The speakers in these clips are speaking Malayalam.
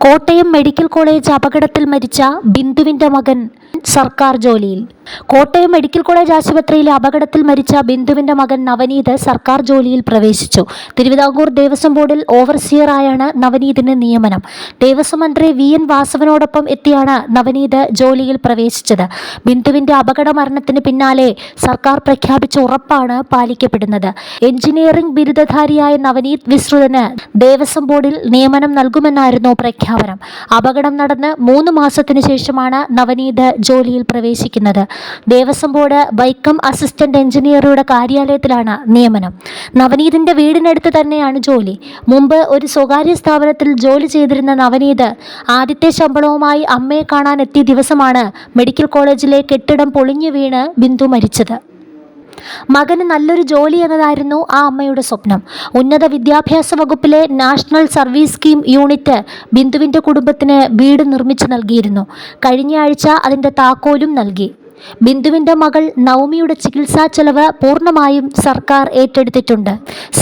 കോട്ടയം മെഡിക്കൽ കോളേജ് അപകടത്തിൽ മരിച്ച ബിന്ദുവിന്റെ മകൻ സർക്കാർ ജോലിയിൽ. കോട്ടയം മെഡിക്കൽ കോളേജ് ആശുപത്രിയിലെ അപകടത്തിൽ മരിച്ച ബിന്ദുവിന്റെ മകൻ നവനീത് സർക്കാർ ജോലിയിൽ പ്രവേശിച്ചു. തിരുവിതാംകൂർ ദേവസ്വം ബോർഡിൽ ഓവർസിയറായാണ് നവനീതിന് നിയമനം. ദേവസ്വം മന്ത്രി വി. എൻ. വാസവനോടൊപ്പം എത്തിയാണ് നവനീത് ജോലിയിൽ പ്രവേശിച്ചത്. ബിന്ദുവിന്റെ അപകട മരണത്തിന് പിന്നാലെ സർക്കാർ പ്രഖ്യാപിച്ച ഉറപ്പാണ് പാലിക്കപ്പെടുന്നത്. എഞ്ചിനീയറിംഗ് ബിരുദധാരിയായ നവനീത് വിശ്രുതന് ദേവസ്വം ബോർഡിൽ നിയമനം നൽകുമെന്നായിരുന്നു പ്രഖ്യാപനം. അപകടം നടന്ന് മൂന്ന് മാസത്തിനു ശേഷമാണ് നവനീത് ജോലിയിൽ പ്രവേശിക്കുന്നത്. ദേവസ്വം ബോർഡ് വൈക്കം അസിസ്റ്റന്റ് എഞ്ചിനീയറുടെ കാര്യാലയത്തിലാണ് നിയമനം. നവനീതിന്റെ വീടിനടുത്ത് തന്നെയാണ് ജോലി. മുമ്പ് ഒരു സ്വകാര്യ സ്ഥാപനത്തിൽ ജോലി ചെയ്തിരുന്ന നവനീത് ആദ്യത്തെ ശമ്പളവുമായി അമ്മയെ കാണാൻ എത്തിയ ദിവസമാണ് മെഡിക്കൽ കോളേജിലെ കെട്ടിടം പൊളിഞ്ഞു വീണ് ബിന്ദു മരിച്ചത്. മകന് നല്ലൊരു ജോലി എന്നതായിരുന്നു ആ അമ്മയുടെ സ്വപ്നം. ഉന്നത വിദ്യാഭ്യാസ വകുപ്പിലെ നാഷണൽ സർവീസ് സ്കീം യൂണിറ്റ് ബിന്ദുവിന്റെ കുടുംബത്തിന് വീട് നിർമ്മിച്ചു നൽകിയിരുന്നു. കഴിഞ്ഞ ആഴ്ച അതിന്റെ താക്കോലും നൽകി. ബിന്ദുവിന്റെ മകൾ നവമിയുടെ ചികിത്സാ ചെലവ് പൂർണമായും സർക്കാർ ഏറ്റെടുത്തിട്ടുണ്ട്.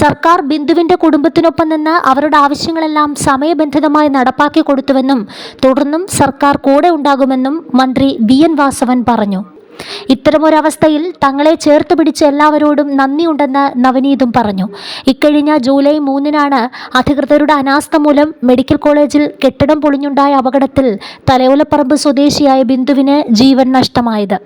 സർക്കാർ ബിന്ദുവിന്റെ കുടുംബത്തിനൊപ്പം നിന്ന് അവരുടെ ആവശ്യങ്ങളെല്ലാം സമയബന്ധിതമായി നടപ്പാക്കി കൊടുത്തുവെന്നും തുടർന്നും സർക്കാർ കൂടെ ഉണ്ടാകുമെന്നും മന്ത്രി വി എൻ വാസവൻ പറഞ്ഞു. ഇത്തരമൊരവസ്ഥയിൽ തങ്ങളെ ചേർത്ത് പിടിച്ച എല്ലാവരോടും നന്ദിയുണ്ടെന്ന് നവനീതും പറഞ്ഞു. ഇക്കഴിഞ്ഞ ജൂലൈ മൂന്നിനാണ് അധികൃതരുടെ അനാസ്ഥ മൂലം മെഡിക്കൽ കോളേജിൽ കെട്ടിടം പൊളിഞ്ഞുണ്ടായ അപകടത്തിൽ തലയോലപ്പറമ്പ് സ്വദേശിയായ ബിന്ദുവിന് ജീവൻ നഷ്ടമായത്.